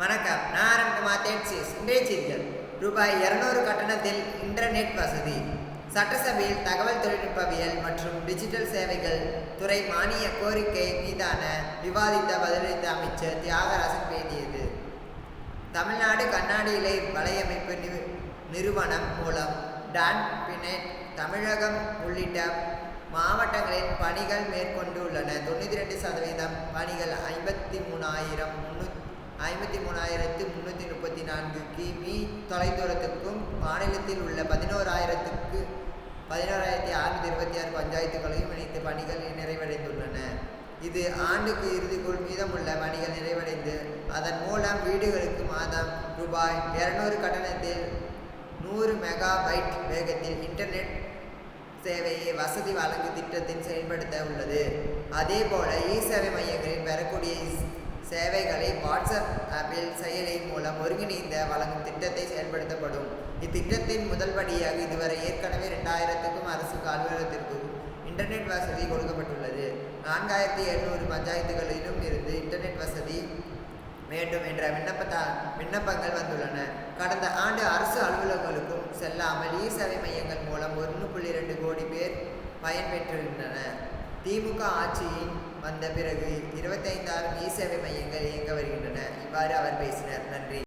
வணக்கம். நான் அருண்குமார் தேட்சிஸ் இன்றைய செய்திகள் ரூபாய் இருநூறு கட்டணத்தில் இன்டர்நெட் வசதி. சட்டசபையில் தகவல் தொழில்நுட்பவியல் மற்றும் டிஜிட்டல் சேவைகள் துறை மானிய கோரிக்கை மீதான விவாதித்த பதிலளித்த அமைச்சர் தியாகராஜன் பேசியது தமிழ்நாடு கண்ணாடி இலை வலையமைப்பு நிறு- நிறுவனம் மூலம் டான் பினெட் தமிழகம் உள்ளிட்ட மாவட்டங்களில் பணிகள் மேற்கொண்டுள்ளன. தொண்ணூற்றி ரெண்டு சதவீதம் பணிகள் ஐம்பத்தி மூணாயிரம் முன்னூற்றி ஐம்பத்தி மூணாயிரத்து முந்நூற்றி முப்பத்தி நான்கு கிமீ தொலைதூரத்துக்கும் மாநிலத்தில் உள்ள பதினோராயிரத்துக்கு பதினோராயிரத்தி அறுநூத்தி இருபத்தி ஆறு பஞ்சாயத்துகளையும் இணைத்து பணிகள் நிறைவடைந்துள்ளன. இது ஆண்டுக்கு இறுதிக்குள் மீதமுள்ள பணிகள் நிறைவடைந்து அதன் மூலம் வீடுகளுக்கு மாதம் ரூபாய் இரநூறு கட்டணத்தில் நூறு மெகாபைட் வேகத்தில் இன்டர்நெட் சேவையை வசதி வழங்கும் திட்டத்தின் செயல்படுத்த உள்ளது. அதேபோல இ சேவை மையங்கள் சேவைகளை வாட்ஸ்அப் ஆப்பில் செயலி மூலம் ஒருங்கிணைந்த வழங்கும் திட்டத்தை செயல்படுத்தப்படும். இத்திட்டத்தின் முதல் படியாக இதுவரை ஏற்கனவே ரெண்டாயிரத்துக்கும் அரசு அலுவலகத்திற்கும் இன்டர்நெட் வசதி கொடுக்கப்பட்டுள்ளது. நான்காயிரத்தி எழுநூறு பஞ்சாயத்துகளிலும் இருந்து இன்டர்நெட் வசதி வேண்டும் என்ற விண்ணப்பத்த விண்ணப்பங்கள் வந்துள்ளன. கடந்த ஆண்டு அரசு அலுவலகங்களுக்கும் செல்லாமல் இ சேவை மையங்கள் மூலம் ஒன்று புள்ளி ரெண்டு கோடி பேர் பயன்பெற்றிருந்தனர் திமுக ஆட்சியின் வந்த பிறகு இருபத்தைந்தாயிரம் இ சேவை மையங்கள் இயங்க வருகின்றன. இவ்வாறு அவர் பேசினார். நன்றி.